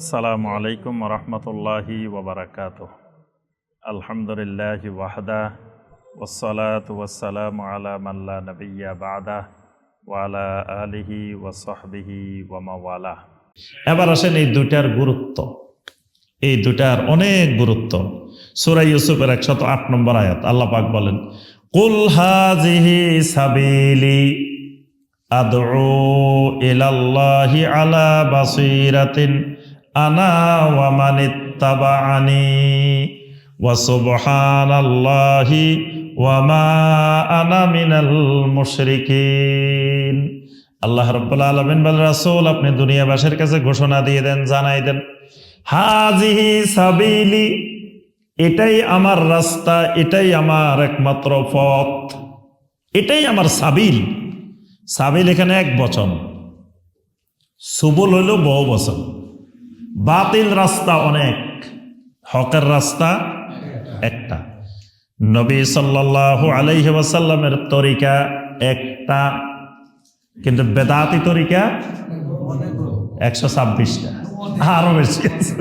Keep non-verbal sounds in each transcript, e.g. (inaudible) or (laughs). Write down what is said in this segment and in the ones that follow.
আসসালামু আলাইকুম রহমতুল্লাহি ওবরাকাত আলহামদুলিল্লাহ ওয়াহদা ওসলাত ওয়াসালাম আলা মাল্লা নবিয়া বাদা ওয়ালা আলিহি ওয়াসহবিহি ওয়ামাওয়ালা এবার আসেন এই দুটার গুরুত্ব। এই দুটার অনেক গুরুত্ব। সুরাই ইউসুফের একশত আট নম্বর আয়াত, আল্লাহ পাক বলেন, কুল হাজিহি সাবিলি আদউ ইলাল্লাহি আলা বাসিরাতিন আনা ওয়া মান ইত্তাবাআনি ওয়া সুবহানাল্লাহি আনা মিনাল মুশরিকিন। আল্লাহ রব্বুল আলমিন বল, রাসূল, আপনি দুনিয়াবাসীর কাছে ঘোষণা দিয়ে দেন, জানাই দেন। হাজিহি সাবিলি, এটাই আমার রাস্তা, এটাই আমার একমাত্র পথ, এটাই আমার সাবিল। সাবিল এখানে এক বচন। সুবুল হইল বহু বচন। বাতিল রাস্তা অনেক, হকের রাস্তা একটা। নবী আলাইহি ওয়াসাল্লামের তরিকা একটা, কিন্তু বেদাতি তরিকা একশো ছাব্বিশটা, আরও বেশি আছে।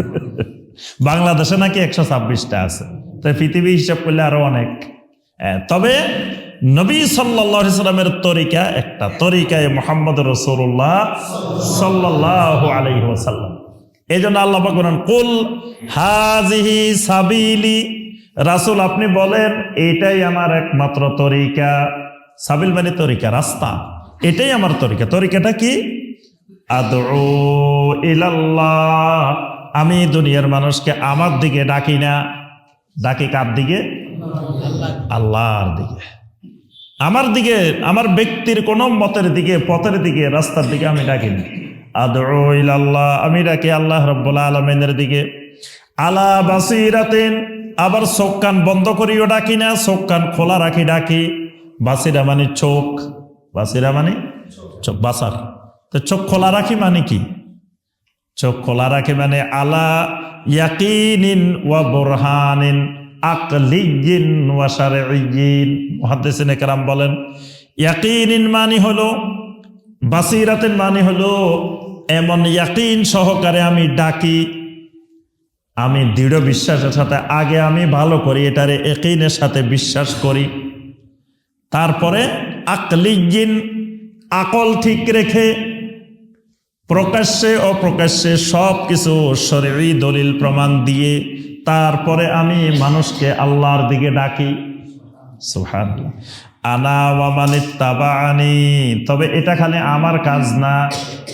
বাংলাদেশে নাকি একশো ছাব্বিশটা আছে, তো পৃথিবী হিসাব করলে আরও অনেক। তবে নবী সাল্লাহ তরিকা একটা, তরিকায় মোহাম্মদ রসুল্লাহ সাল্লাহ ওসাল্লাম এই জন্য আল্লাহ বলেন, কুল হাজিহি সাবিলি। রাসূল আপনি বলেন, এটাই আমার একমাত্র তরিকা। সাবিল মানে তরিকা, রাস্তা। এটাই আমার তরিকা। তরিকাটা কি? ইলাল্লাহ। আমি দুনিয়ার মানুষকে আমার দিকে ডাকি না। ডাকি কার দিকে? আল্লাহর দিকে। আমার দিকে, আমার ব্যক্তির কোন মতের দিকে, পথের দিকে, রাস্তার দিকে আমি ডাকি না। আদৌ ইল্লাহ আমি ডাকি আল্লাহ রব্বুল্লা আলমিনের দিকে। আলা বাসিরাতেন, আবার চোখ কান বন্ধ করিও ডাকি না, চোখ কান খোলা রাখি ডাকি। বাসিরা মানে চোখ। বাসিরা মানে চোখ, বাসার। তো চোখ খোলা রাখি মানে কি? চোখ খোলা রাখি মানে আলা ইয়াকিনিন ওয়া বোরহানিন আকলিগিন ওয়া সারে মহাদেসিন একরাম বলেন, ইয়াকিনিন মানে হলো বাসিরাতেন মানে হলো এমন ইয়াকিন সহকারে আমি ডাকি, আমি দৃঢ় বিশ্বাসের সাথে আগে আমি ভালো করি, এটারে একিনের সাথে বিশ্বাস করি তারপরে আকলিজিন আকল ঠিক রেখে প্রকাশ্যে অপ্রকাশ্যে সব কিছু শরীরী দলিল প্রমাণ দিয়ে তারপরে আমি মানুষকে আল্লাহর দিকে ডাকি। আনা ওয়ামানিত তাবাআনি, তবে এটা খালি আমার কাজ না।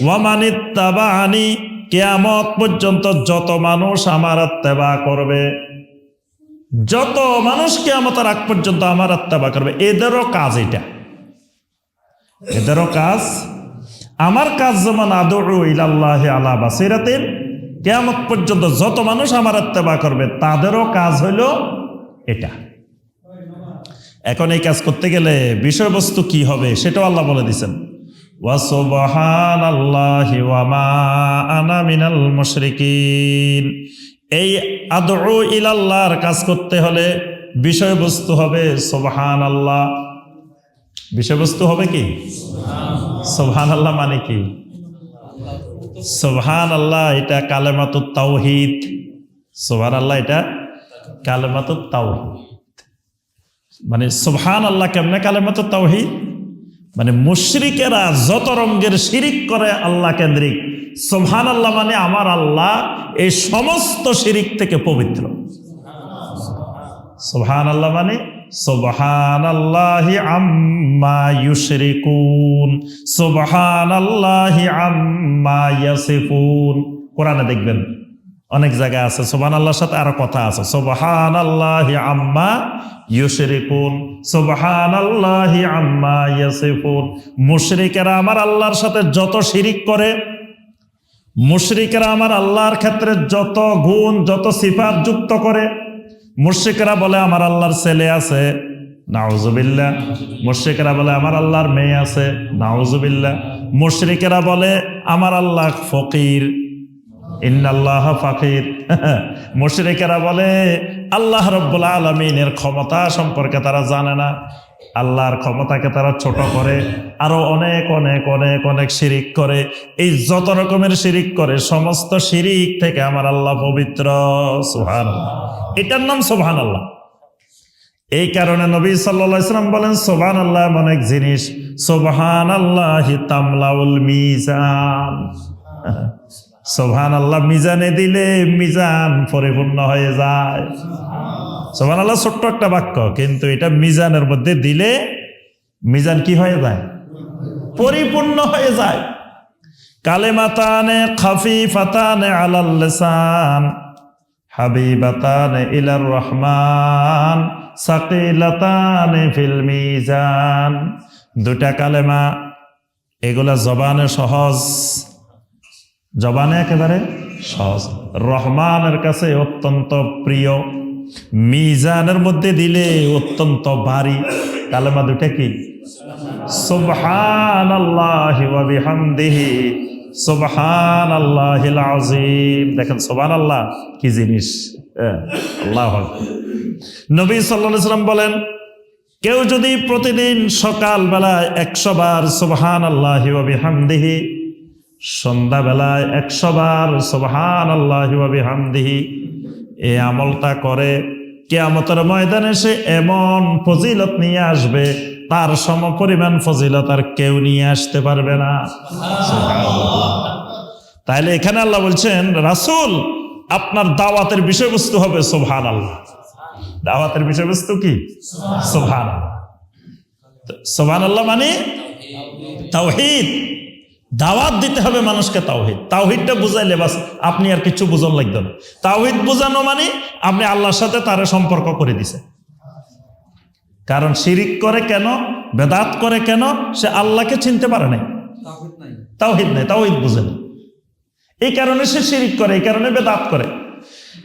ওয়ামানিত তাবাআনি, কেয়ামত পর্যন্ত যত মানুষ আমার আত্মেবা করবে, যত মানুষ কেয়ামতের আগ পর্যন্ত আমার আত্মেবা করবে, এদেরও কাজ এটা। এদেরও কাজ, আমার কাজ যেমন আদৌ ইলাল্লাহ আলা বাসিরাতেন, কেয়ামত পর্যন্ত যত মানুষ আমার আত্মেবা করবে, তাদেরও কাজ হইল এটা। এখন এই কাজ করতে গেলে বিষয়বস্তু কি হবে সেটাও আল্লাহ বলে মুশরিকিন। এই আদউ ইলাল্লাহর কাজ করতে হলে বিষয়বস্তু হবে সুবহান আল্লাহ বিষয়বস্তু হবে কি? সুবহান আল্লাহ মানে কি? সুবহান আল্লাহ এটা কালেমাতুত তাওহিদ। সুবহান আল্লাহ এটা কালেমাতুত তাওহিদ। মানে সুবহান আল্লাহ কেমনে কালেমাত তাওহিদ? মানে মুশরিকেরা যত রঙ্গের শিরিক করে আল্লাহ কেন্দ্রিক। সুবহান আল্লাহ মানে আমার আল্লাহ এই সমস্ত শিরিক থেকে পবিত্র। সুবহান আল্লাহ মানে সুবহান আল্লাহি আম্মা ইউশরিকুন সুবহান আল্লাহি আম্মা ইয়াসিফুন। কোরআনে দেখবেন অনেক জায়গায় আছে। সোবান আল্লাহর সাথে আরও কথা আছে। সোবাহান আল্লাহ আম্মা ইউশরিকুন সোবাহান আল্লাহ আম্মা ইয়াসিফুন। মুশরিকেরা আমার আল্লাহর সাথে যত শিরিক করে, মুশরিকেরা আমার আল্লাহর ক্ষেত্রে যত গুণ, যত সিফাত যুক্ত করে, মুশরিকেরা বলে আমার আল্লাহর ছেলে আছে, নাউজুবিল্লাহ। মুশরিকেরা বলে আমার আল্লাহর মেয়ে আছে, নাউজুবিল্লাহ। মুশরিকেরা বলে আমার আল্লাহ ফকির। ইন্নাল্লাহ ফাকির। (laughs) মুশরিকেরা বলে, আল্লাহ রব্বুল আলমিনের ক্ষমতা সম্পর্কে তারা জানে না। আল্লাহর ক্ষমতাকে তারা ছোট করে, আরও অনেক অনেক অনেক অনেক শিরিক করে। এই যত রকমের শিরিক করে, সমস্ত শিরিক থেকে আমার আল্লাহ পবিত্র। সুহান এটার নাম সুহান আল্লাহ এই কারণে নবী সাল্লা ইসলাম বলেন সোবান আল্লাহ এমন এক জিনিস সোবাহান আল্লাহ তামলাউল মিজান। সোভান আল্লাহ মিজানে দিলে মিজান পরিপূর্ণ হয়ে যায়। সোভান আল্লাহ ছোট্ট একটা বাক্য, কিন্তু এটা মিজানের মধ্যে দিলে মিজান কি হয়ে যায়? পরিপূর্ণ হয়ে যায়। কালেমাতানে খাফি ফাতানে আলাল লিসান, হাবিবাতানে ইলার রহমান, সাকিলাতানে ফিল মিজান। দুটা কালেমা, এগুলা জবানে সহজ। জবানে একেবারে সহজ। রহমানের কাছে অত্যন্ত প্রিয়। মিজানের মধ্যে দিলে অত্যন্ত ভারী। কালেমা দুটা কি? সুবহান আল্লাহ বিহামদিহি। সুবহান আল্লাহিল আজিম দেখেন সুবহান আল্লাহ কি জিনিস? হ্যাঁ, আল্লাহ নবী সাল্লাল্লাহু আলাইহি সাল্লাম বলেন কেউ যদি প্রতিদিন সকালবেলায় একশো বার সুবহান আল্লাহ বিহামদিহি সন্ধ্যাবেলায় একশো বার সুবহান আল্লাহ বিহামদিহি এই আমলটা করে কেয়ামতের ময়দানে সে এমন ফজিলত নিয়ে আসবে তার সম পরিমাণ ফজিলত আর কেউ নিয়ে আসতে পারবে না। তাহলে এখানে আল্লাহ বলছেন রাসূল আপনার দাওয়াতের বিষয়বস্তু হবে সোভান আল্লাহ দাওয়াতের বিষয়বস্তু কি? সোভান সোভান আল্লাহ মানে তাওহিদ। দাওয়াত দিতে হবে মানুষকে তাওহিদ। তাওহিদটা বুঝাইলে বাস আপনি আর কিছু বুঝন লাগবে না। তাওহিদ বুঝানো মানে আপনি আল্লাহর সাথে তার সম্পর্ক করে দিছে। কারণ শিরিক করে কেন? বেদাত করে কেন? সে আল্লাহকে চিনতে পারে নাই। তাওহিদ নাই তাওহিদ বুঝে না। এই কারণে সে শিরিক করে এই কারণে বেদাত করে।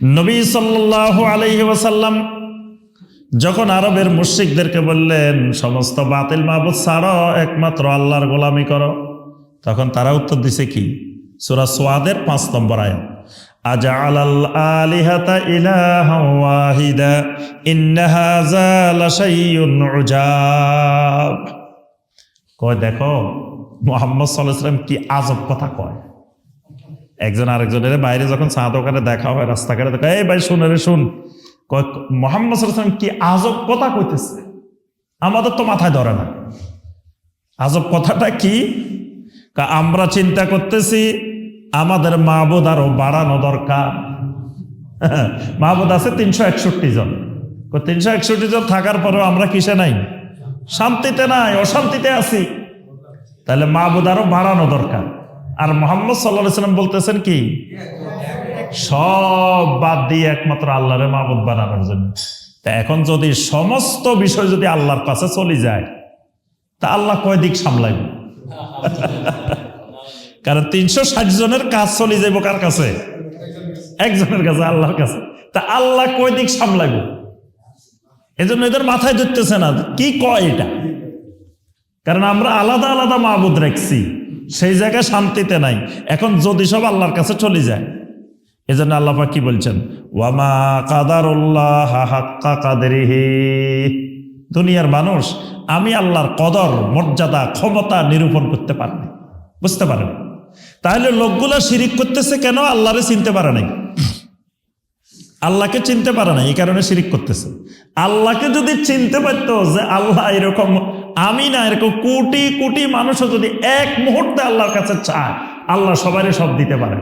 নবী সাল্লাল্লাহু আলাইহি ওয়াসাল্লাম যখন আরবের মুশরিকদেরকে বললেন সমস্ত বাতিল মাহবুদ ছাড়ো একমাত্র আল্লাহর গোলামি করো। তখন তারা উত্তর দিছে কি? সুরা সোয়াদের পাঁচ নম্বর আয়াত। আলিহাতা কয় কি আজব কথা কয়। একজন বাইরে যখন চা দোকানে দেখা হয়, রাস্তাঘাটে দেখা এই ভাই, শুনে রে শুন। মোহাম্মদ সাল্লাম কি আজব কথা কইতেছে? আমাদের তো মাথায় ধরে না। আজব কথাটা কা? আমরা চিন্তা করতেছি, আমাদের মাহবুদ আরও বাড়ানো দরকার। মাহবুদ আছে তিনশো একষট্টি জন। তিনশো একষট্টি জন থাকার পরেও আমরা কিসে নাই? শান্তিতে নাই, অশান্তিতে আছি। তাহলে মাহবুদ আরও বাড়ানো দরকার। আর মোহাম্মদ সাল্লাহ সাল্লাম বলতেছেন কি? সব বাদ দিয়ে একমাত্র আল্লাহরে মাহবুদ বানানোর জন্য। তা এখন যদি সমস্ত বিষয় যদি আল্লাহর কাছে চলে যায়, তা আল্লাহ কয় দিক সামলাইবে? (laughs) কারণ তিনশো ষাট জনের কাজ চলে যাইব কার কাছে? একজনের কাছে, আল্লাহর কাছে। তা আল্লাহ কয় দিক সামলাইব? এজন্য এদের মাথায় ধরতেছে না, কি কয় এটা? কারণ আমরা আলাদা আলাদা মাহবুদ রাখছি, সেই জায়গায় শান্তিতে নাই। এখন যদি সব আল্লাহর কাছে চলে যায়, এজন্য আল্লাহ পাক কি বলছেন? ওয়ামা কাদারুল্লাহ হাক্কা কাদেরিহি। দুনিয়ার মানুষ, আমি আল্লাহর কদর, মর্যাদা, ক্ষমতা নিরূপণ করতে পারিনি বুঝতে পারেন? তাহলে লোকগুলা শিরিক করতেছে কেন? আল্লাহরে চিনতে পারে নাই। আল্লাহকে চিনতে পারে না এই কারণে শিরিক করতেছে। আল্লাহকে যদি চিনতে পারতো যে আল্লাহ এরকম, আমি না, এরকম কোটি কোটি মানুষও যদি এক মুহূর্তে আল্লাহর কাছে চায়, আল্লাহ সবারই সব দিতে পারে।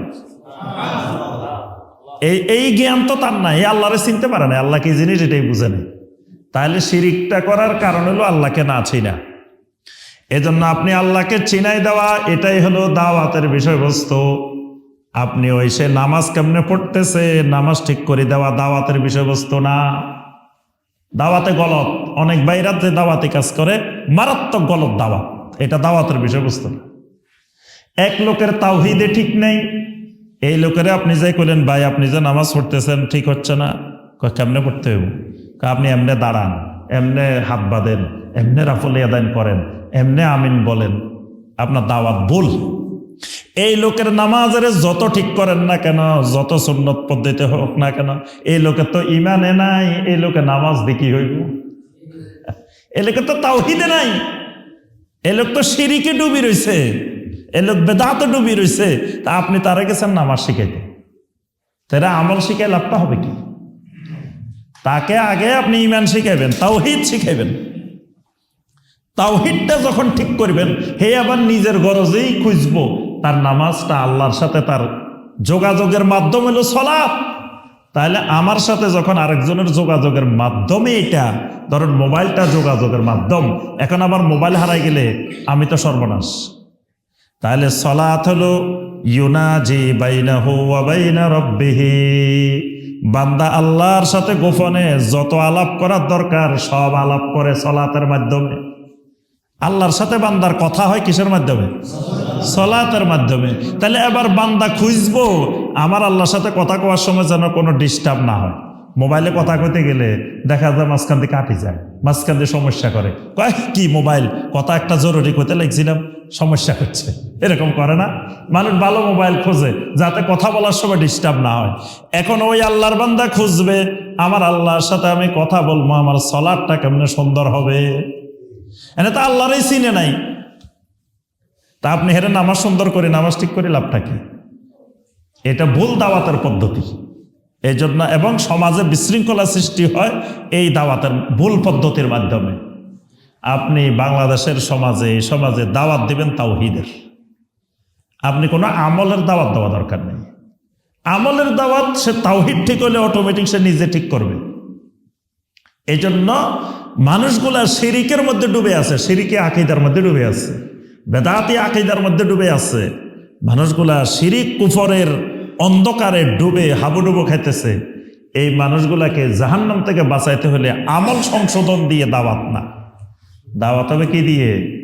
এই এই জ্ঞান তো তার নাই আল্লাহরে চিনতে পারে না আল্লাহ কি জিনিস এটাই বুঝে নেই? তাহলে শিরিকটা করার কারণ হলো আল্লাহকে না চিনা। এজন্য আপনি আল্লাহকে চিনাই দেওয়া, এটাই হলো দাওয়াতের বিষয়বস্তু। আপনি ওই সে নামাজ কেমনে পড়তেছে, নামাজ ঠিক করে দেওয়া দাওয়াতের বিষয়বস্তু না। দাওয়াতে গলত, অনেক বাইরাত যে দাওয়াতি কাজ করে, মারাত্মক গলত দাওয়াত, এটা দাওয়াতের বিষয়বস্তু না। এক লোকের তাওহিদে ঠিক নেই, এই লোকেরা আপনি যাই করলেন ভাই, আপনি যে নামাজ পড়তেছেন, ঠিক হচ্ছে না। কেমনে পড়তে হইব? আপনি এমনে দাঁড়ান, এমনে হাত বাঁধেন, এমনে রাফলে আদান করেন, এমনে আমিন বলেন, আপনার দাওয়াত ভুল। এই লোকের নামাজের যত ঠিক করেন না কেন, যত সুন্নত পদ্ধতি হোক না কেন, এই লোকের তো ইমানে নাই, এই লোকে নামাজ দেখি হইব। এই লোকের তো তাওহিদে নাই এ লোক তো সিঁড়িকে ডুবি রইছে এ লোক বেদাতে ডুবি রইছে, তা আপনি তারা গেছেন নামাজ শিখাইতে। তারা আমল শিখাই লাভটা হবে কি? তাকে আগে আপনি ইমান শিখাইবেন, তাওহিদ শিখাইবেন। তাওহিদটা যখন ঠিক করবেন, হে আবার নিজের গরজেই খুঁজবো, তার নামাজটা আল্লাহর সাথে তার যোগাযোগের মাধ্যম হলো সলাপ তাহলে আমার সাথে যখন আরেকজনের যোগাযোগের মাধ্যমে এটা ধরুন মোবাইলটা যোগাযোগের মাধ্যম, এখন আবার মোবাইল হারাই গেলে আমি তো সর্বনাশ। তাহলে সলাত হলো, ইউনাজি বাইনাহু ওয়া বাইনা রব্বিহি। বান্দা আল্লাহর সাথে গোপনে যত আলাপ করার দরকার, সব আলাপ করে সলাতের মাধ্যমে। আল্লাহর সাথে বান্দার কথা হয় কিসের মাধ্যমে? সলাতের মাধ্যমে। তাহলে এবার বান্দা খুঁজবো, আমার আল্লাহর সাথে কথা কওয়ার সময় যেন কোনো ডিস্টার্ব না হয়। মোবাইলে কথা কইতে গেলে দেখা যায় মাঝখান দিয়ে কাটি যায়, মাঝখান দিয়ে সমস্যা করে। কয়, কি মোবাইল? কথা একটা জরুরি কইতে লাগছিলাম। সমস্যা হচ্ছে। এরকম করে না। মানুষ ভালো মোবাইল খোঁজে, যাতে কথা বলার সময় ডিস্টার্ব না হয়। এখন ওই আল্লাহর বান্দা খুঁজবে, আমার আল্লাহর সাথে আমি কথা বলব, আমার সলাদটা কেমনে সুন্দর হবে? এনে তো আল্লাহরই চিনে নাই। তা আপনি হেরে নামাজ সুন্দর করে, নামাজ ঠিক করে লাভটা কি? এটা ভুল দাওয়াতের পদ্ধতি। এই জন্য এবং সমাজে বিশৃঙ্খলা সৃষ্টি হয় এই দাওয়াতের ভুল পদ্ধতির মাধ্যমে। আপনি বাংলাদেশের সমাজে সমাজে দাওয়াত দিবেন তাওহিদের। আপনি কোনো আমলের দাওয়াত দেওয়া দরকার নেই। আমলের দাওয়াত সে তাওহিদ ঠিক হলে অটোমেটিক সে নিজে ঠিক করবে। এই জন্য মানুষগুলা শিরিকের মধ্যে ডুবে আছে, শিরিকে আকিদার মধ্যে ডুবে আছে, বেদাতি আকিদার মধ্যে ডুবে আছে। মানুষগুলা শিরিক কুফরের অন্ধকারে ডুবে হাবুডুবু খাইতেছে। এই মানুষগুলাকে জাহান্নাম থেকে বাঁচাইতে হলে আমল সংশোধন দিয়ে দাওয়াত না। দাওয়াত হবে কি দিয়ে?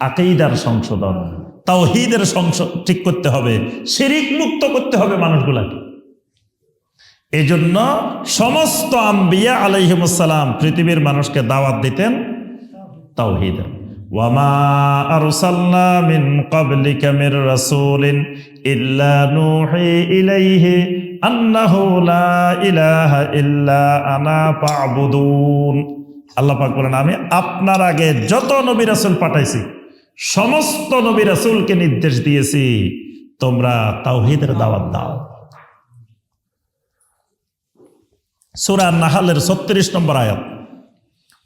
আকিদার সংশোধন। তাওহিদের সংশোধন ঠিক করতে হবে। শিরিক মুক্ত করতে হবে মানুষগুলাকে। এই জন্য সমস্ত আম্বিয়া আলাইহিমুসালাম পৃথিবীর মানুষকে দাওয়াত দিতেন তাওহিদের। ফা'বুদুন। আল্লাহ পাক বলেন, আমি আপনার আগে যত নবী রাসুল পাঠাইছি, সমস্ত নবী রাসুলকে নির্দেশ দিয়েছি, তোমরা তাওহিদের দাওয়াত দাও। সুরা নাহালের ছত্রিশ নম্বর আয়াত,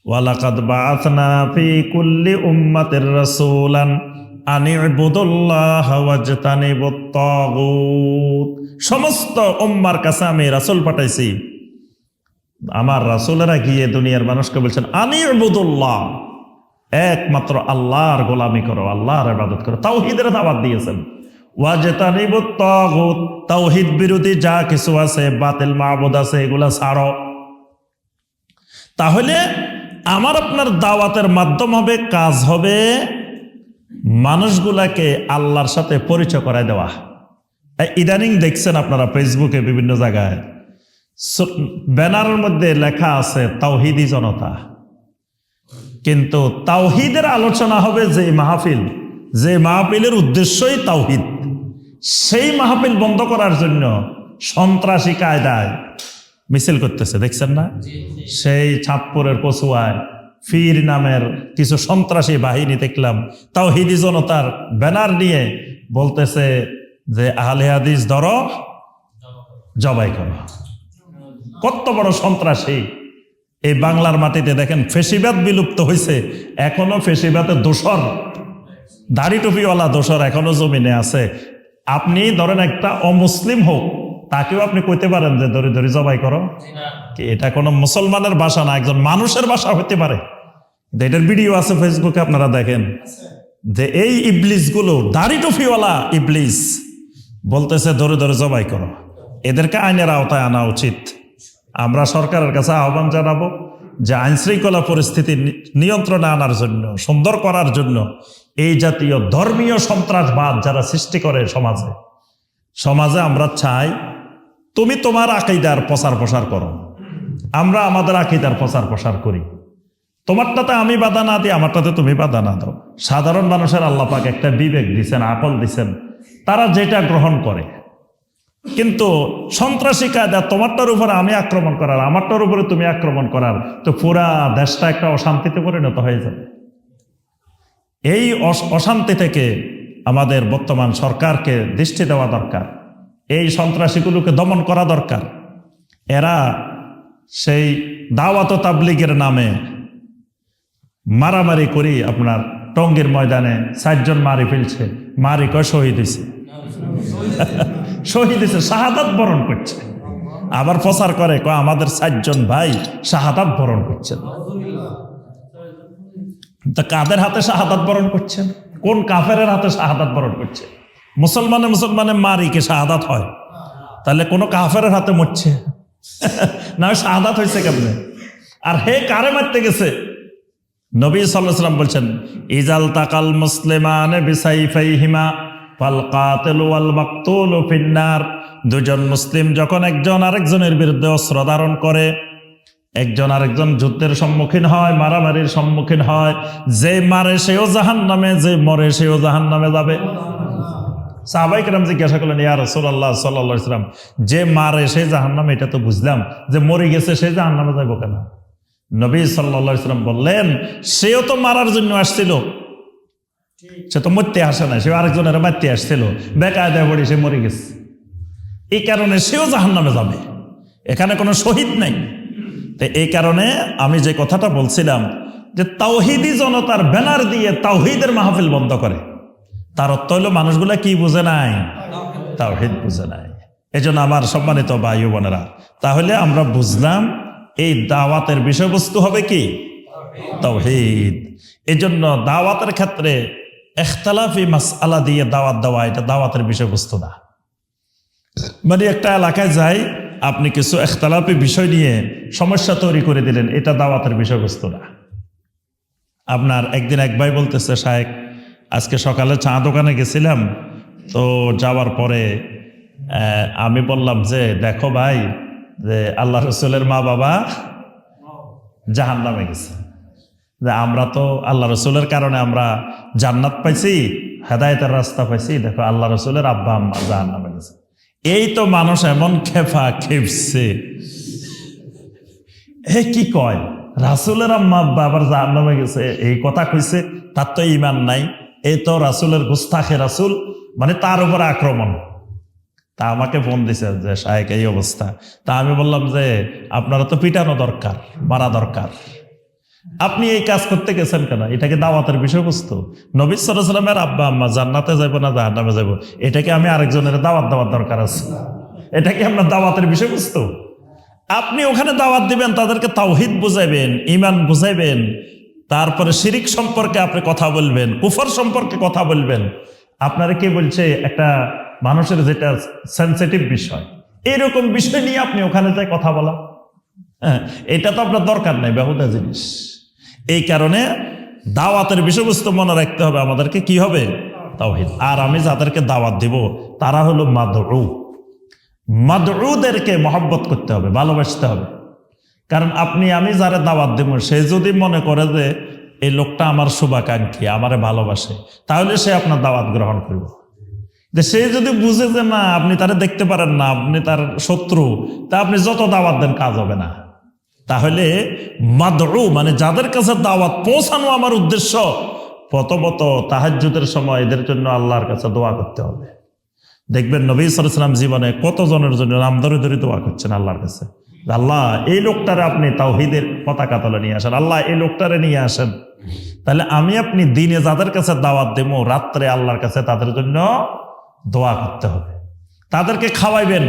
ওয়ালাকাদ বাআথনা ফি কুল্লি উম্মাতির রাসূলান আনি ইবুদুল্লাহ ওয়াজতানিবুত তাগুত। সমস্ত উম্মার কাছে আমি রাসূল পাঠাইছি আমার রাসুলেরা গিয়ে দুনিয়ার মানুষকে বলছেন আনি ইবুদুল্লাহ। একমাত্র আল্লাহর গোলামি করো, আল্লাহর ইবাদত করো। তাওহীদের দাওয়াত দিয়েছেন। তাওহীদ বিরোধী যা কিছু আছে, বাতিল মাহবুদ আছে, এগুলা ছাড়ো। তাহলে আমার আপনার দাওয়াতের মাধ্যম হবে, কাজ হবে মানুষগুলাকে আল্লাহর সাথে পরিচয় করায় দেওয়া। ইদানিং দেখছেন আপনারা, ফেসবুকে বিভিন্ন জায়গায়। ব্যানারের মধ্যে লেখা আছে তাওহিদি জনতা। কিন্তু তাওহিদের আলোচনা হবে যে মাহফিল যে মাহফিলের উদ্দেশ্যই তাওহিদ। সেই মাহফিল বন্ধ করার জন্য সন্ত্রাসী কায়দায় মিছিল করতেছে দেখছেন না? সেই চাঁদপুরের কচুয়ায় ফির নামের কিছু সন্ত্রাসী বাহিনী দেখলাম। তাওহিদি জনতার ব্যানার নিয়ে বলতেছে যে আহলে হাদিস ধরো জবাই করো। কত বড় সন্ত্রাসী। এই বাংলার মাটিতে দেখেন, ফেসিবাদ বিলুপ্ত হয়েছে এখনও ফেসিবাদের দোসর দাড়ি টুপিওয়ালা দোসর এখনও জমিনে আছে। আপনি ধরেন একটা অমুসলিম হোক, তাকেও আপনি কইতে পারেন যে, ধরে ধরে, জবাই করো। কি, এটা কোনো মুসলমানের ভাষা না, একজন মানুষের ভাষা হতে পারে। এটার ভিডিও আছে ফেসবুকে, আপনারা দেখেন। যে এই ইবলিসগুলো দাড়ি টুপিওয়ালা ইবলিস, বলতেছে, ধরে ধরে, জবাই করো। এদেরকে আইনের আওতায় আনা উচিত। আমরা সরকারের কাছে আহ্বান জানাব যে আইন শৃঙ্খলা পরিস্থিতি নিয়ন্ত্রণে আনার জন্য, সুন্দর করার জন্য এই জাতীয় ধর্মীয় সন্ত্রাসবাদ যারা সৃষ্টি করে সমাজে সমাজে আমরা চাই তুমি তোমার আকিদার প্রচার প্রসার করো। আমরা আমাদের আকিদার প্রচার প্রসার করি। তোমারটাতে আমি বাধা না দিই, আমারটাতে তুমি বাধা না দাও। সাধারণ মানুষের আল্লাহ পাক একটা বিবেক দিছেন, আকল দিছেন। তারা যেটা গ্রহণ করে কিন্তু সন্ত্রাসী কায়দা তোমারটার উপরে আমি আক্রমণ করার, আমারটার উপরে তুমি আক্রমণ করার, তো পুরা দেশটা একটা অশান্তিতে পরিণত হয়ে যাবে। এই অশান্তি থেকে আমাদের বর্তমান সরকারকে দৃষ্টি দেওয়া দরকার, এই সন্ত্রাসীগুলোকে দমন করা দরকার। এরা সেই দাওয়াত তাবলিগের নামে মারামারি করি আপনার টঙ্গের ময়দানে চারজন মারি ফেলছে, মারি কয় শহীদ হয়েছে শহীদ হয়েছে, শাহাদাত বরণ করছে। আবার প্রচার করে, কয়, আমাদের চারজন ভাই শাহাদাত বরণ করছেন। তা কাদের হাতে শাহাদাত বরণ করছেন? কোন কাফের হাতে শাহাদাত বরণ করছে মুসলমানে মুসলমানে মারি কে শাহাদাত হয়? তাহলে কোন কাফের হাতে মরছে? (laughs) না, শাহাদাত হয়েছে কেমনে? আর হে কারে মারতে গেছে? নবী সাল্লাম বলছেন, ইজাল তাকাল মুসলিমান বিসাইফাইহিমা। ফাল কাতিল ওয়াল মাকতুল ফিন্নার। দুজন মুসলিম যখন একজন আরেকজনের বিরুদ্ধে অস্ত্র ধারণ করে, একজন আরেকজন যুদ্ধের সম্মুখীন হয়, মারামারির সম্মুখীন হয়, যে মারে সেও জাহান নামে যে মরে সেও জাহান নামে যাবে সাহাবাইকেরাম জিজ্ঞাসা করলেন, ইয়া রসুল্লাহ সাল্লা ইসলাম যে মারে সে জাহান নামে এটা তো বুঝলাম যে মরে গেছে, সে জাহান নামে যাব কেন? নবী সাল্লা ইসলাম বললেন, সেও তো মারার জন্য আসছিল। সে তো মরতে আসে না সে আরেকজনের মারতে আসছিল। বেকায়দায় পড়ে সে মরে গেছে। এই কারণে সেও জাহান নামে যাবে। এখানে কোনো শহীদ নাই। তো এই কারণে আমি যে কথাটা বলছিলাম যে তাওহিদি জনতার ব্যানার দিয়ে তাওহিদের মাহফিল বন্ধ করে। তার অর্থ হলো মানুষগুলা কি বুঝে নাই? তাওহিদ বুঝে নাই। এই জন্য আমার সম্মানিত ভাই বোনেরা, তাহলে আমরা বুঝলাম এই দাওয়াতের বিষয়বস্তু হবে কি? তাওহিদ। এই জন্য দাওয়াতের ক্ষেত্রে এখতালাফি মাস আলা দিয়ে দাওয়াত দেওয়া, এটা দাওয়াতের বিষয়বস্তু না। মানে একটা এলাকায় যাই, আপনি কিছু এখতালাফি বিষয় নিয়ে সমস্যা তৈরি করে দিলেন, এটা দাওয়াতের বিষয়বস্তু না। আপনার একদিন এক ভাই বলতেছে, শায়েক, আজকে সকালে চা দোকানে গেছিলাম, তো যাওয়ার পরে আমি বললাম যে, দেখো ভাই, যে আল্লাহ রসুলের মা বাবা জাহান নামে গেছে। যে আমরা তো আল্লাহ রসুলের কারণে আমরা জান্নাত পাইছি, হেদায়তের রাস্তা পাইছি, দেখো আল্লাহ রসুলের আব্বা আম্মা জাহান নামে গেছে। এই তো মানুষ এমন খেফা খেপছে। হে কি কয়? রাসুলের আম্মা আব্বা আবার জাহান নামে গেছে, এই কথা কইছে, তার তো ইমান নাই। এই তো রাসুলের গুস্তাখে রাসুল মানে তার উপরে আক্রমণ। তা আমাকে ফোন দিছে যে শাহেক এই অবস্থা। তা আমি বললাম যে, আপনারা তো পিটানো দরকার, মারা দরকার। আপনি এই কাজ করতে গেছেন কেন? এটাকে দাওয়াতের বিষয়বস্তু? নবী সালামের আব্বা, আম্মা জান্নাতে যাব না জাহান্নামে যাব এটাকে আমি আরেকজনের দাওয়াত দেওয়ার দরকার আছে? এটা কি আপনার দাওয়াতের বিষয়বস্তু? আপনি ওখানে দাওয়াত দিবেন, তাদেরকে তাওহিদ বুঝাইবেন ইমান বুঝাইবেন, তারপরে শিরিক সম্পর্কে আপনি কথা বলবেন, কুফর সম্পর্কে কথা বলবেন। আপনারা কে বলছে? একটা মানুষের যেটা সেন্সিটিভ বিষয়। এরকম বিষয় নিয়ে আপনি ওখানে যাই কথা বলা। হ্যাঁ এটা তো আপনার দরকার নাই, বেহুদা জিনিস। এই কারণে দাওয়াতের বিষয়বস্তু মনে রাখতে হবে আমাদেরকে কি হবে? তাওহিদ। আর আমি যাদেরকে দাওয়াত দিব, তারা হলো মাদরু মাদরুদেরকে মহব্বত করতে হবে, ভালোবাসতে হবে। কারণ আপনি, আমি যারা দাওয়াত দেব, সে যদি মনে করে যে এই লোকটা আমার শুভাকাঙ্ক্ষী, আমারে ভালোবাসে, তাহলে সে আপনার দাওয়াত গ্রহণ করব। যে সে যদি বুঝে যে না, আপনি তারা দেখতে পারেন না, আপনি তার শত্রু, তা আপনি যত দাওয়াত দেন, কাজ হবে না। তাহলে মাদরু মানে যাদের কাছে দাওয়াত পৌঁছানো আমার উদ্দেশ্য, প্রথমত তাহাজ্জুদের সময় এদের জন্য আল্লাহর কাছে দোয়া করতে হবে। দেখবেন নবী সালাম জীবনে কতজনের জন্য নাম ধরে ধরে দোয়া করছেন আল্লাহর কাছে। আল্লাহ, এই লোকটারে আপনি তাওহিদের পতাকা তলে নিয়ে আসেন। আল্লাহ, এই লোকটারে নিয়ে আসেন। তাহলে আমি আপনি দিনে যাদের কাছে দাওয়াত দেব, রাত্রে আল্লাহর কাছে তাদের জন্য দোয়া করতে হবে। তাদেরকে খাওয়াইবেন,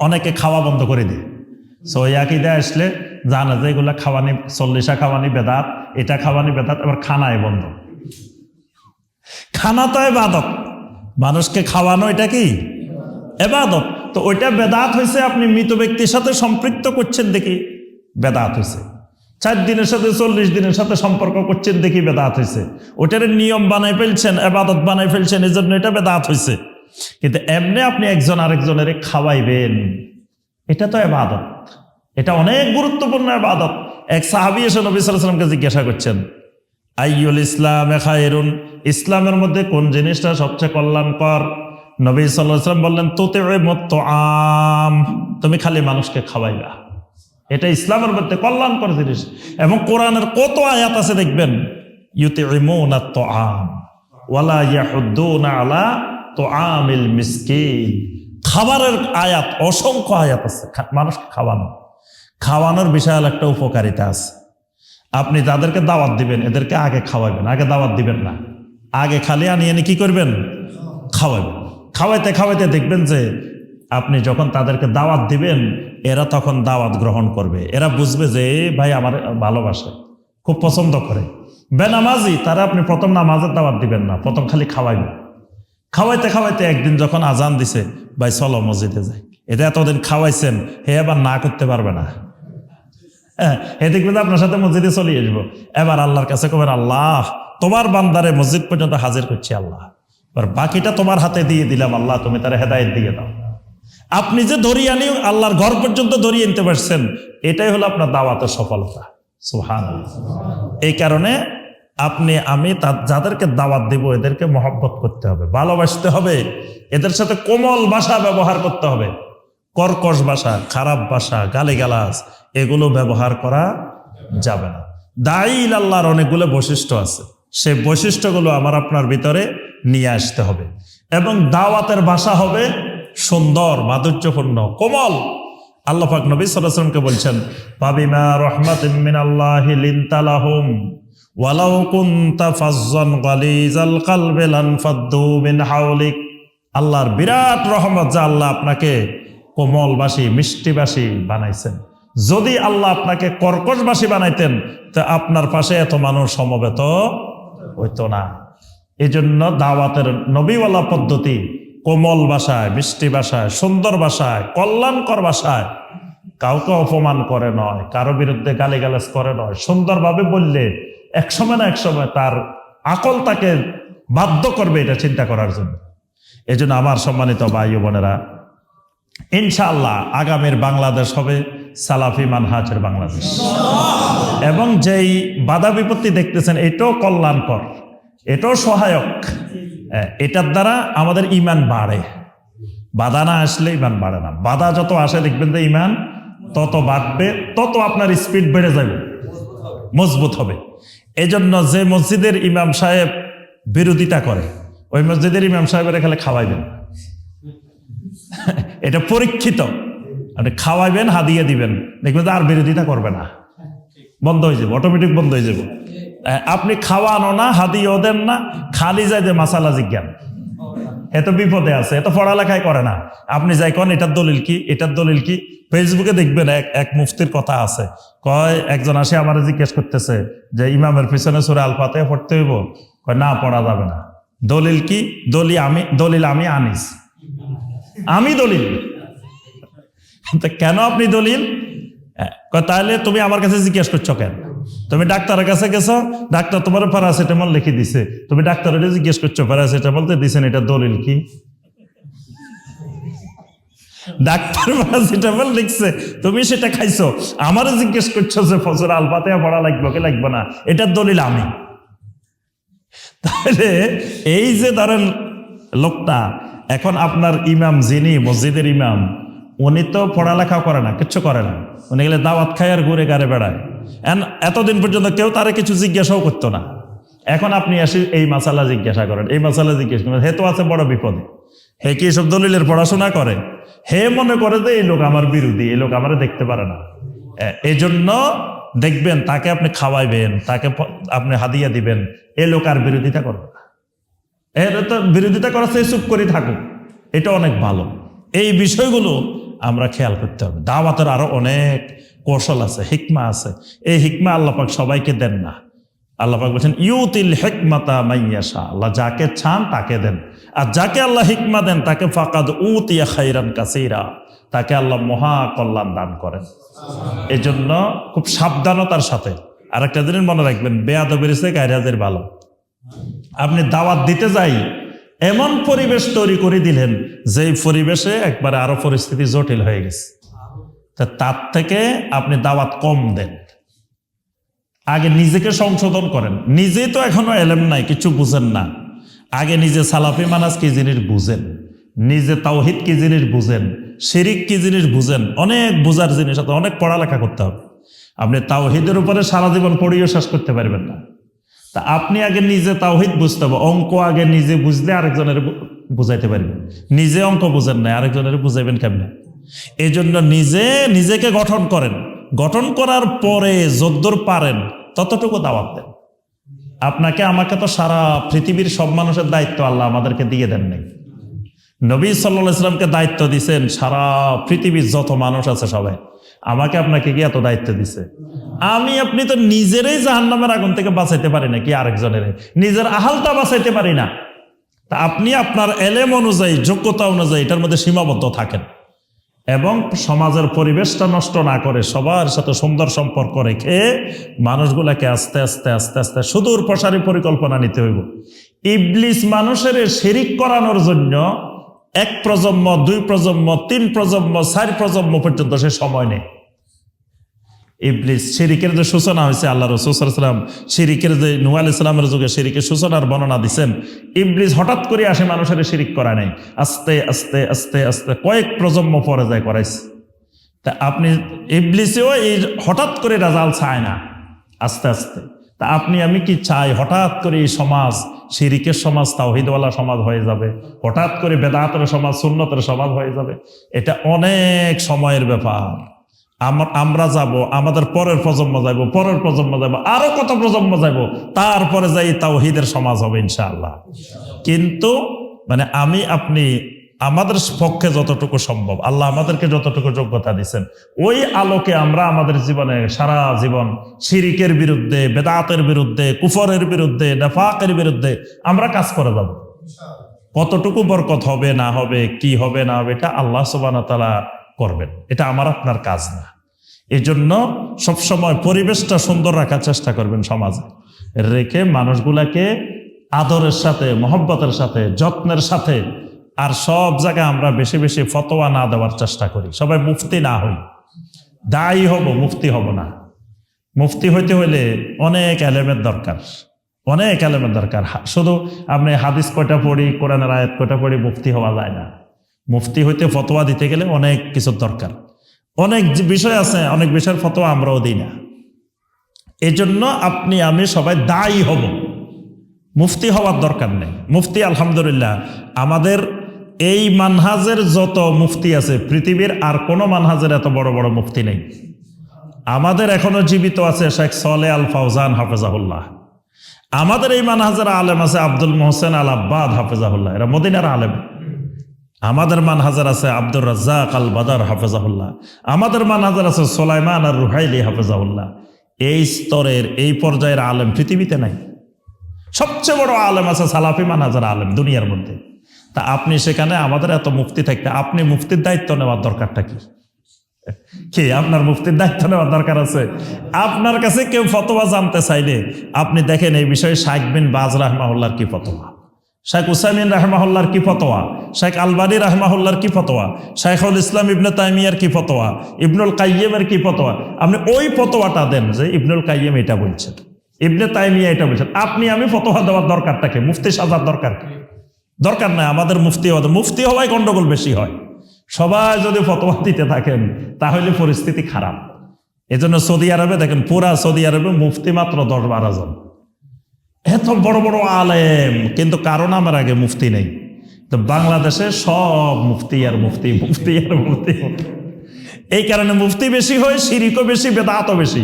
অনেকে খাওয়া বন্ধ করে দেয়। সো একইদে আসলে? জানা যে এগুলা খাওয়ানি, চল্লিশা খাওয়ানি বেদাত, এটা খাওয়ানি বেদাত এবার খানায় বন্ধ। খানা তো এবাদত। মানুষকে খাওয়ানো এটা কি? এবাদত। তো ওইটা বেদাত হয়েছে আপনি মৃত ব্যক্তির সাথে সম্পৃক্ত করছেন দেখি, বেদাত হয়েছে চার দিনের সাথে, চল্লিশ দিনের সাথে সম্পর্ক করছেন দেখি, বেদাত হয়েছে ওটার নিয়ম বানাই ফেলছেন, এবাদত বানাই ফেলছেন এই জন্য এটা বেদাত হয়েছে কিন্তু এমনি আপনি একজন আরেকজনের খাওয়াইবেন। এটা তো এবাদত এটা অনেক গুরুত্বপূর্ণ এবাদত এক সাহাবি এসে নবী সাল্লামকে জিজ্ঞাসা করছেন, আইয়ুল ইসলাম খায়রুন? ইসলামের মধ্যে কোন জিনিসটা সবচেয়ে কল্যাণকর? নবী সাল্লাম বললেন তোতে আম তুমি খালি মানুষকে খাওয়াইবা। এটা ইসলামের মধ্যে কল্যাণকর জিনিস। এবং কোরআনের কত আয়াত আছে দেখবেন ইউতে আম ওয়ালা ইয়াহুদ্দুনা আলা তো আমিল মিসকিন। খাবারের আয়াত, অসংখ্য আয়াত আছে মানুষকে খাওয়ানো। খাওয়ানোর বিশাল একটা উপকারিতা আছে। আপনি তাদেরকে দাওয়াত দিবেন, এদেরকে আগে খাওয়াবেন, আগে দাওয়াত দিবেন না। আগে খালি আনিয়ে এনে কি করবেন? খাওয়াবেন। খাওয়াইতে খাওয়াইতে দেখবেন যে আপনি যখন তাদেরকে দাওয়াত দিবেন, এরা তখন দাওয়াত গ্রহণ করবে। এরা বুঝবে যে ভাই আমার ভালোবাসে, খুব পছন্দ করে। বেনামাজি, তারা আপনি প্রথম নামাজের দাওয়াত দিবেন না, প্রথম খালি খাওয়াইবেন। খাওয়াইতে খাওয়াইতে একদিন যখন আজান দিছে, ভাই চলো মসজিদে যাই। এটা এতদিন খাওয়াইছেন, হে এবার না করতে পারবে না। হ্যাঁ এ দেখবেন আপনার সাথে মসজিদে চলে আসব। এবার আল্লাহর কাছে কবেন আল্লাহ, তোমার বান্দারে মসজিদ পর্যন্ত হাজির করছি আল্লাহ। এবার বাকিটা তোমার হাতে দিয়ে দিলাম আল্লাহ, তুমি তার হেদায়ত দিয়ে দাও। আপনি যে ধরিয়ে আনি, আল্লাহর ঘর পর্যন্ত ধরিয়ে আনতে পারছেন, এটাই হলো আপনার দাওয়াতের সফলতা। সুহান এই কারণে আপনি, আমি যাদেরকে দাওয়াত দেব, এদেরকে মহব্বত করতে হবে। ভালোবাসতে হবে। এদের সাথে কোমল ভাষা ব্যবহার করতে হবে। কর্কশ ভাষা, খারাপ ভাষা, গালিগালাজ, এগুলো ব্যবহার করা যাবে না। দাইল আল্লাহর অনেকগুলো বৈশিষ্ট্য আছে। সেই বৈশিষ্ট্যগুলো আমার আপনার ভিতরে নিয়ে আসতে হবে। এবং দাওয়াতের ভাষা হবে সুন্দর, মাধুর্যপূর্ণ, কোমল। আল্লাহ পাক নবী সাল্লামকে বলছেন পাবিমা রহমাত ওয়ালাউ কুনতা ফাজ্জান গালিজাল কলবি লানফাদ্দু মিন হাওলিক। আল্লাহর বিরাট রহমত যা আল্লাহ আপনাকে কোমলবাসী, মিষ্টিবাসী বানাইছেন। যদি আল্লাহ আপনাকে কর্কশবাসী বানাইতেন, তা আপনার পাশে এত মানুষ সমবেত হইতো না। এই জন্য দাওয়াতের নবীওয়ালা পদ্ধতি কোমল বাসায় মিষ্টি বাসায় সুন্দর ভাষায়, কল্যাণকর ভাষায় কাউকে অপমান করে নয়, কারও বিরুদ্ধে গালিগালাজ করে নয়, সুন্দরভাবে বললে একসময় না এক সময় তার আকল তাকে বাধ্য করবে এটা চিন্তা করার জন্য। এই জন্য আমার সম্মানিত ভাই বোনেরা ইনশাআল্লাহ আগামীর বাংলাদেশ হবে সালাফি মানহাজের বাংলাদেশ। এবং যেই বাধা বিপত্তি দেখতেছেন এটাও কল্যাণকর এটাও সহায়ক। হ্যাঁ, এটার দ্বারা আমাদের ইমান বাড়ে। বাধা না আসলে ইমান বাড়ে না। বাধা যত আসে দেখবেন যে ইমান তত বাড়বে তত আপনার স্পিড বেড়ে যাবে। মজবুত হবে। এজন্য যে মসজিদের ইমাম সাহেব বিরোধিতা করে, ওই মসজিদের ইমাম সাহেবের এখানে খাওয়াইবেন। (laughs) এটা পরীক্ষিত। আপনি খাওয়াইবেন, হাদিয়ে দিবেন। দেখবেন আর বিরোধিতা করবে না। বন্ধ হয়ে যাবে অটোমেটিক বন্ধ হয়ে যাবে। আপনি খাওয়ানো না, হাদিয়েও দেন না, খালি যায় যে মাসালা জিজ্ঞান। এত বিপদে আছে এত পড়ালেখাই করে না। আপনি যাই কন, এটার দলিল কি, এটার দলিল কি ফেসবুকে দেখবেন এক এক মুফতির কথা আছে। কয়, একজন আসে আমার জিজ্ঞেস করতেছে যে, ইমামের পিছনে সুরে আলফাতে পড়তে হইব? কয়, না, পড়া যাবে না। দলিল কি? দলি আমি, দলিল আমি আনিস। আমি দলিল? কেন আপনি দলিল? কয় তাহলে তুমি আমার কাছে জিজ্ঞেস করছ কেন? তুমি ডাক্তারের কাছে গেছো? ডাক্তার তোমার প্যারাসিটামল লিখে দিছে। তুমি ডাক্তারের জিজ্ঞেস করছ প্যারাসিটামল তো দিছেন, এটা দলিল কি? ডাক্তার প্যারাসিটামল লিখছে, তুমি সেটা খাইছো? আমার জিজ্ঞেস করছ যে ফসল আলপাতে পড়া লাগবে কি লাগবে না? এটার দলিল আমি। তাহলে এই যে ধরেন লোকটা, এখন আপনার ইমাম যিনি, মসজিদের ইমাম, উনি তো পড়ালেখা করে না, কিচ্ছু করে না। উনি গেলে দাওয়াত খায় আর ঘুরে গাড়ে বেড়ায়। এতদিন পর্যন্ত কেউ তারে কিছু জিজ্ঞাসাও করতো না। এখন আপনি আসি এই মাসালা জিজ্ঞাসা করেন, এই মাসালা জিজ্ঞেস করেন, হে তো আছে বড় বিপদে। হে কি এসব দলিলের পড়াশোনা করে? হে মনে করে যে এই লোক আমার বিরোধী, এই লোক আমার দেখতে পারে না। এই জন্য দেখবেন তাকে আপনি খাওয়াইবেন, তাকে আপনি হাদিয়া দিবেন, এ লোক আর বিরোধিতা করবে না। এর তো বিরোধিতা করা সে চুপ করে থাকুক, এটা অনেক ভালো। এই বিষয়গুলো আমরা খেয়াল করতে হবে। দাওয়াতের আরও অনেক কৌশল আছে, হিকমা আছে। এই হিকমা আল্লাপাক সবাইকে দেন না। আল্লাপাক বলছেন, ইউতিল হেকমাতা মাইয়াশা আল্লাহ যাকে চান তাকে দেন। আর যাকে আল্লাহ হিকমা দেন, তাকে ফাকাদ উতিয়া খাইরান কাসিরা। তাকে আল্লাহ মহা কল্যাণ দান করেন। এজন্য খুব সাবধানতার সাথে আরেকটা জিনিস মনে রাখবেন, বেয়াদবের সে গায়রাজের ভালো। আপনি দাওয়াত দিতে যাই, এমন পরিবেশ তৈরি করে দিলেন, যেই পরিবেশে একবারে আরও পরিস্থিতি জটিল হয়ে গেছে। তার থেকে আপনি দাওয়াত কম দেন। আগে নিজেকে সংশোধন করেন। নিজেই তো এখনও এলেম নাই, কিছু বুঝেন না। আগে নিজে সালাফি মানাজ কি জিনিস বুঝেন? নিজে তাওহিদ কি জিনিস বুঝেন? শিরিক কি জিনিস বুঝেন? অনেক বোঝার জিনিস আছে, অনেক পড়ালেখা করতে হবে। আপনি তাওহিদের উপরে সারা জীবন পড়িও শেষ করতে পারবেন না। তা আপনি আগে নিজে তাওহিদ বুঝতে হবে, অঙ্ক আগে নিজে বুঝলে আরেকজনের বুঝাইতে পারবেন। নিজে অঙ্ক বুঝেন না আরেকজনের বুঝাইবেন কেমনে? এই জন্য নিজে নিজেকে গঠন করেন। গঠন করার পরে যদ্দূর পারেন, ততটুকু দাওয়াত দেন। আপনাকে, আমাকে তো সারা পৃথিবীর সব মানুষের দায়িত্ব আল্লাহ আমাদেরকে দিয়ে দেন নাই। নবী সাল্লাহ ইসলামকে দায়িত্ব দিছেন, সারা পৃথিবীর যত মানুষ আছে সবাই। আমাকে আপনাকে কি এত দায়িত্ব দিছে? আমি, আপনি তো নিজেরই জাহান্নামের আগুন থেকে বাঁচাইতে পারি না কি আরেকজনের। নিজের আহালটা বাঁচাইতে পারি না। তা আপনি আপনার এলেম অনুযায়ী, যোগ্যতা অনুযায়ী এটার মধ্যে সীমাবদ্ধ থাকেন। এবং সমাজের পরিবেশটা নষ্ট না করে, সবার সাথে সুন্দর সম্পর্ক রেখে মানুষগুলাকে আস্তে আস্তে আস্তে আস্তে সুদূর প্রসারী পরিকল্পনা নিতে হইব। ইবলিস মানুষের শিরিক করানোর জন্য এক প্রজন্ম, দুই প্রজন্ম, তিন প্রজন্ম, চার প্রজন্ম পর্যন্ত সে সময় নেই ইবলিস, শিরিকের যে সূচনা হয়েছে আল্লাহ রসুলাম শিরিকের যে নুয়াল ইসলামের যুগে শিরিকের সূচনার বর্ণনা দিচ্ছেন ইবলিস হঠাৎ করে আসে মানুষের শিরিক করা নেই। আস্তে আস্তে আস্তে আস্তে কয়েক প্রজন্ম পরে যায় করাইছে তা আপনি ইবলিসেও এই হঠাৎ করে রাজাল চায় না। আস্তে আস্তে। তা আপনি, আমি কি চাই? হঠাৎ করে এই সমাজ, শিরিকের সমাজ, তাওহিদওয়ালা সমাজ হয়ে যাবে। হঠাৎ করে বেদাতের সমাজ, সুন্নতের সমাজ হয়ে যাবে। এটা অনেক সময়ের ব্যাপার। আমরা যাব আমাদের পরের প্রজন্ম যাব পরের প্রজন্ম যাব আরও কত প্রজন্ম যাব তারপরে যাই তাওহিদের সমাজ হবে ইনশাআল্লাহ। কিন্তু মানে আমি আপনি আমাদের পক্ষে যতটুকু সম্ভব আল্লাহ আমাদেরকে যতটুকু যোগ্যতা দিচ্ছেন ওই আলোকে আমরা আমাদের জীবনে সারা জীবন শিরিকের বিরুদ্ধে বেদাতের বিরুদ্ধে কুফরের বিরুদ্ধে নেফাকের বিরুদ্ধে আমরা কাজ করে যাব। কতটুকু বরকত হবে না হবে কি হবে না হবে এটা আল্লাহ সুবান তালা করবেন। এটা আমার আপনার কাজ না। এই জন্য সবসময় পরিবেশটা সুন্দর রাখার চেষ্টা করবেন সমাজে। রেখে মানুষগুলাকে আদরের সাথে, মহব্বতের সাথে, যত্নের সাথে আর সব জায়গায় আমরা বেশি বেশি ফতোয়া না দেওয়ার চেষ্টা করি। সবাই মুফতি না হই। দায়ী হব, মুফতি হব না। মুফতি হইতে হইলে অনেক এলেমের দরকার। অনেক এলেমের দরকার। শুধু আপনি হাদিস কয়টা পড়ি, কোরআনের আয়াত কয়টা পড়ি, মুফতি হওয়া যায় না। মুফতি হইতে ফতোয়া দিতে গেলে অনেক কিছুর দরকার। অনেক বিষয় আছে, অনেক বিষয়ের ফতোয়া আমরাও দিই না। এই জন্য আপনি, আমি সবাই দায়ী হব। মুফতি হওয়ার দরকার নেই। মুফতি, আলহামদুলিল্লাহ, আমাদের এই মানহাজের যত মুফতি আছে, পৃথিবীর আর কোনো মানহাজের এত বড় বড় মুফতি নেই। আমাদের এখনও জীবিত আছে শেখ সলে আল ফাউজান হাফেজাহুল্লাহ। আমাদের এই মানহাজের আলেম আছে আব্দুল মোহসেন আল আব্বাদ হাফেজাহুল্লাহ। এরা মদিনার আলেম। আমাদের মানহাজার আছে আব্দুর রাজ্জাক আল বাদার হাফেজাহুল্লাহ। আমাদের মানহাজার আছে সোলাইমান আর রুহাইলি, হাফেজাহুল্লাহ। এই স্তরের, এই পর্যায়ের আলেম পৃথিবীতে নাই। সবচেয়ে বড় আলেম আছে সালাফি মানহাজার আলেম দুনিয়ার মধ্যে। তা আপনি সেখানে আমাদের এত মুক্তি থাকতে, আপনি মুফতির দায়িত্ব নেওয়ার দরকারটা কি? কি আপনার মুফতির দায়িত্ব নেওয়ার দরকার আছে? আপনার কাছে কেউ ফতোয়া জানতে চাইলে আপনি দেখেন এই বিষয়ে শাইখ বিন বাজ রাহমাহুল্লার কি ফতোয়া। শেখ উসাইমিন রাহমাহুল্লার কি ফতোয়া? শেখ আলবানী রাহমাহুল্লার কি ফতোয়া? শেখুল ইসলাম ইবনে তাইমিয়ার কি ফতোয়া? ইবনুল কাইয়েমের কি ফতোয়া? আপনি ওই ফতোয়াটা দেন যে ইবনুল কাইয়েম এটা বলছেন। ইবনে তাইমিয়া এটা বলছেন। আপনি, আমি ফতোয়া দেওয়ার দরকারটাকে মুফতি সাজার দরকার দরকার নাই, আমাদের মুফতি হওয়া মুফতি হওয়ায় গন্ডগোল বেশি হয়। সবাই যদি ফতোয়া দিতে থাকেন, তাহলে পরিস্থিতি খারাপ। এজন্য সৌদি আরবে দেখেন, পুরা সৌদি আরবে মুফতি মাত্র দশ বারো জন। এত বড় বড় আলেম, কিন্তু কারও নামের আগে মুফতি নেই। তো বাংলাদেশে সব মুফতি আর মুফতি মুফতি আর মুফতি। এই কারণে মুফতি বেশি হয়, শিরিকও বেশি, বেদাতও বেশি।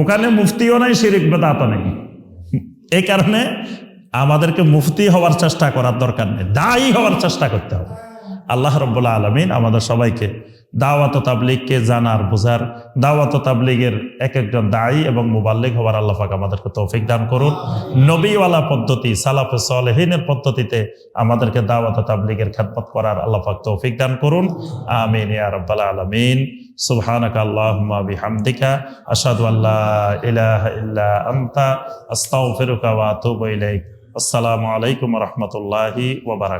ওখানে মুফতিও নাই, শিরিক, বেদাতও নেই। এই কারণে আমাদেরকে মুফতি হওয়ার চেষ্টা করার দরকার নেই, দায়ী হওয়ার চেষ্টা করতে হবে। আল্লাহ রব্বুল্লাহ আলমিন আমাদের সবাইকে দাওয়াত তাবলিগকে জানার বোঝার, দাওয়াত তাবলিগের এক একজন দায়ী এবং মুবাল্লিগ হওয়ার আল্লাহ পাক আমাদেরকে তৌফিক দান করুন। নবীওয়ালা পদ্ধতি, সালাফে সালেহিনের পদ্ধতিতে আমাদেরকে দাওয়াত তাবলিগের খেদমত করার আল্লাহ পাক তৌফিক দান করুন। আমিন ইয়া আলামিন। ইল্লা আনতা। আস্তাগফিরুকা ওয়া আতুবু ইলাইক। আসসালামু আলাইকুম ওয়া বারাকাতুহু।